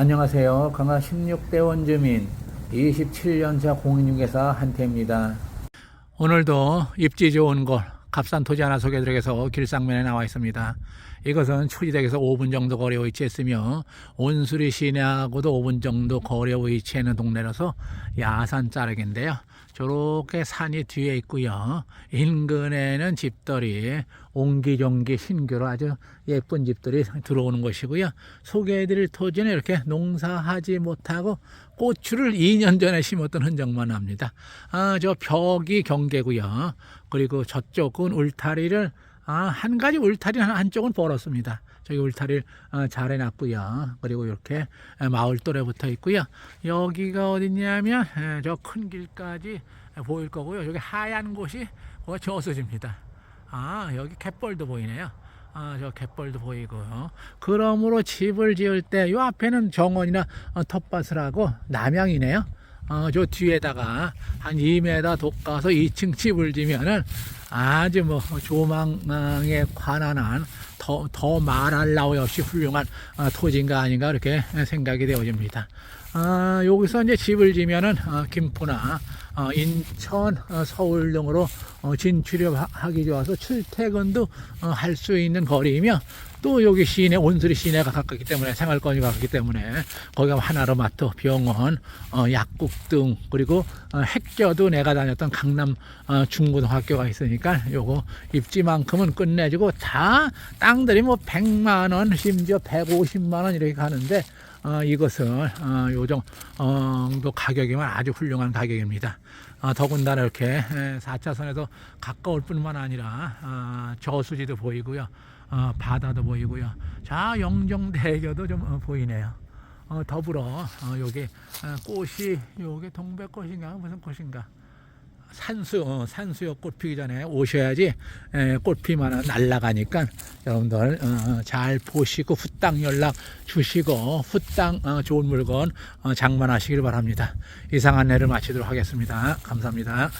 안녕하세요. 강화 16대 원주민 27년차 공인중개사 한태입니다. 오늘도 입지 좋은 곳 값싼 토지 하나 소개해드리겠서 길상면에 나와 있습니다. 이것은 초지대에서 5분 정도 거리에 위치했으며 온수리 시내하고도 5분 정도 거리에 위치해 있는 동네라서 야산 자락인데요. 저렇게 산이 뒤에 있고요. 인근에는 집들이 옹기종기 신규로 아주 예쁜 집들이 들어오는 것이고요. 소개해드릴 토지는 이렇게 농사하지 못하고 고추를 2년 전에 심었던 흔적만 납니다. 아, 저 벽이 경계고요. 그리고 저쪽은 울타리를 아, 한 가지 울타리는 한쪽은 벌었습니다. 저기 울타리를 어, 잘 해놨고요. 그리고 이렇게 마을 또래 붙어 있고요. 여기가 어디냐면 저 큰 길까지 보일 거고요. 여기 하얀 곳이 거기 저수지입니다. 아 여기 갯벌도 보이네요. 아, 저 갯벌도 보이고요. 그러므로 집을 지을 때 이 앞에는 정원이나 어, 텃밭을 하고 남양이네요. 어, 저 뒤에다가 한 2m 돋가서 2층 집을 지면은 아주 뭐 조망에 관한한 더, 더 말할 나위 없이 훌륭한 어, 토지인가 아닌가 이렇게 생각이 되어집니다. 아, 여기서 이제 집을 지면은 어, 김포나 어, 인천, 어, 서울 등으로 어, 진출하기 좋아서 출퇴근도 어, 할수 있는 거리이며 또 여기 시내 온수리 시내가 가깝기 때문에 생활권이 가깝기 때문에 거기 가면 하나로마트, 병원, 어, 약국 등 그리고 어, 핵겨도 내가 다녔던 강남 어, 중고등학교가 있으니까 요거 입지만큼은 끝내주고 다 땅들이 뭐 100만 원 심지어 150만 원 이렇게 가는데 어, 이것은 어, 요정 어, 도 가격이면 아주 훌륭한 가격입니다. 어, 더군다나 이렇게 4차선에서 가까울 뿐만 아니라 어, 저수지도 보이고요. 어, 바다도 보이고요. 자 영종대교도 좀 어, 보이네요. 어, 더불어 어, 여기 어, 꽃이 요게 동백꽃인가 무슨 꽃인가 산수 어, 산수요 꽃 피기 전에 오셔야지 에, 꽃 피면 날라가니까 여러분들 어, 잘 보시고 후땅 연락 주시고 후땅 어, 좋은 물건 어, 장만하시길 바랍니다. 이상 안내를 마치도록 하겠습니다. 감사합니다.